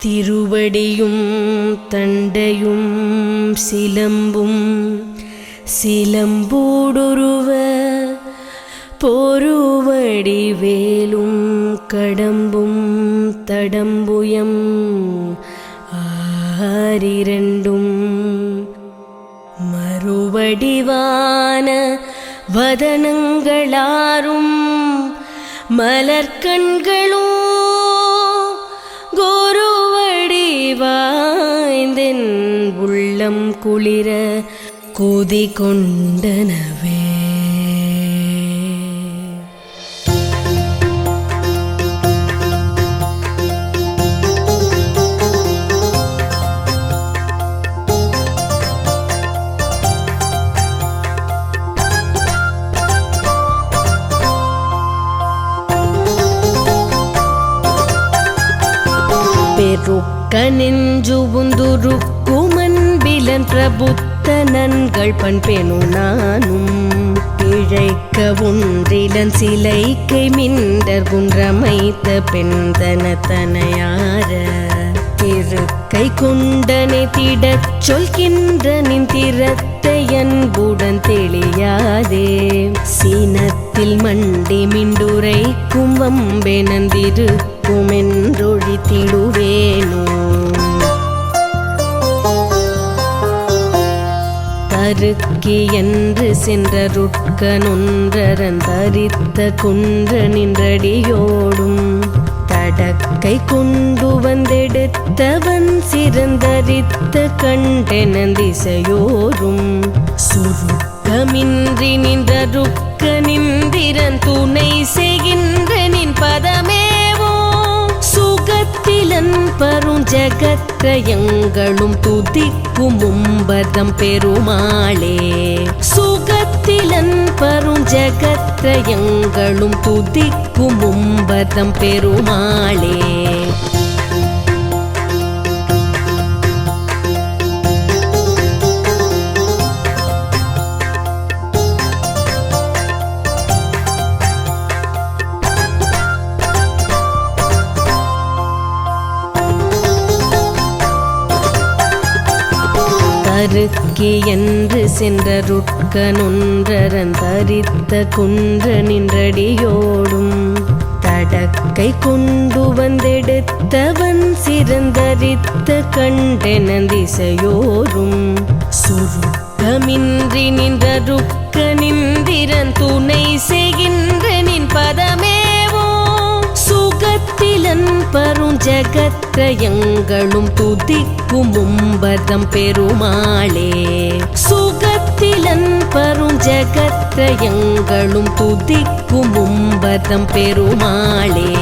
திருவடியும் தண்டையும் சிலம்பும் சிலம்பூடுருவ போருவடி வேலும் கடம்பும் தடம்புயம் ஆரிரண்டும் மறுவடிவான வதனங்களாரும் மலர்கண்களும் குருவடி உள்ளம் குளிர கூதி கொண்டனவே. பெருக்க உந்துருக்கும் பிரபுத்த நன்கள் பண்பேனு நானும். பிழைக்க ஒன்றிலன் சிலைக்கை மிண்டர் குன்றமைத்த பெண்தன தனையார திருக்கை கொண்டனை திடச் சொல்கின்ற நின் திறத்தை அன்புடன் தெளியாதே. சீனத்தில் மண்டி மிண்டுரைக்கும் வம்பெனந்திருக்கும் என்றொழித்திடுவேனோ. தருக்கி என்று சென்றருட்க நொன்றரன் தரித்த குன்ற நின்றடியோடும் தடக்கை கொண்டு வந்தெடுத்தவன் சிறந்தரித்த கண்டெனந்திசையோரும் சுருக்கமின்றி நின்றருக்க நின்றிரன் துணை செய்கின்ற நின் பதமே சுகத்திலன் பரும் ஜகத்ரயங்களும் துதிக்கும் உம்பதம் பெருமாளே. சுகத்திலன் பரும் ஜகத்ரயங்களும் துதிக்கும் உம்பதம் பெருமாளே. அருக்கி என்று சென்ற சென்றருட்க நொன்றரன் தரித்த குன்ற நின்றடியோடும் தடக்கை கொண்டு வந்தெடுத்தவன் சிறந்தரித்த கண்டென திசையோரும் சுருக்கமின்றி நின்ற ருக்க நிந்திரன் துணை செய்கின்ற சுகத்திலன் பரும் ஜகத்ரயங்களும் துதிக்கும் உம்பதம் பெருமாளே. சுகத்திலன் பரும் ஜகத்ரயங்களும் துதிக்கும் உம்பதம் பெருமாளே.